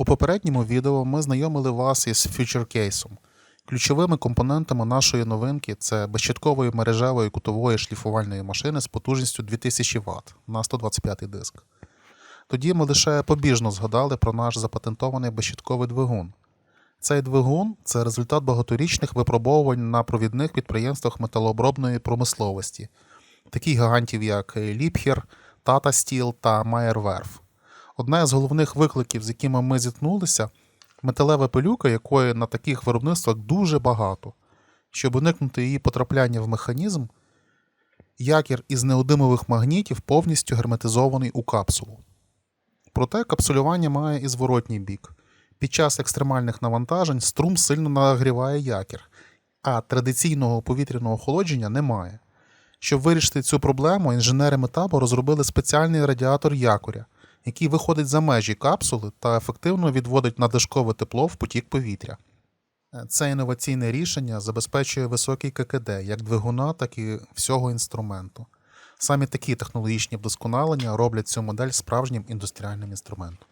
У попередньому відео ми знайомили вас із FutureCase. Ключовими компонентами нашої новинки це безщиткової мережевої кутової шліфувальної машини з потужністю 2000 Вт на 125 диск. Тоді ми лише побіжно згадали про наш запатентований безщитковий двигун. Цей двигун це результат багаторічних випробовувань на провідних підприємствах металообробної промисловості, таких гігантів як Liebherr, Tata Steel та Werf. Одне з головних викликів, з якими ми зіткнулися, металева пилюка, якої на таких виробництвах дуже багато. Щоб уникнути її потрапляння в механізм, якір із неодимових магнітів повністю герметизований у капсулу. Проте капсулювання має і зворотній бік. Під час екстремальних навантажень струм сильно нагріває якір, а традиційного повітряного охолодження немає. Щоб вирішити цю проблему, інженери Метабо розробили спеціальний радіатор якоря, який виходить за межі капсули та ефективно відводить надлишкове тепло в потік повітря. Е, Це інноваційне рішення забезпечує високий ККД як двигуна, так і всього інструменту. Саме такі технологічні вдосконалення роблять цю модель справжнім індустріальним інструментом.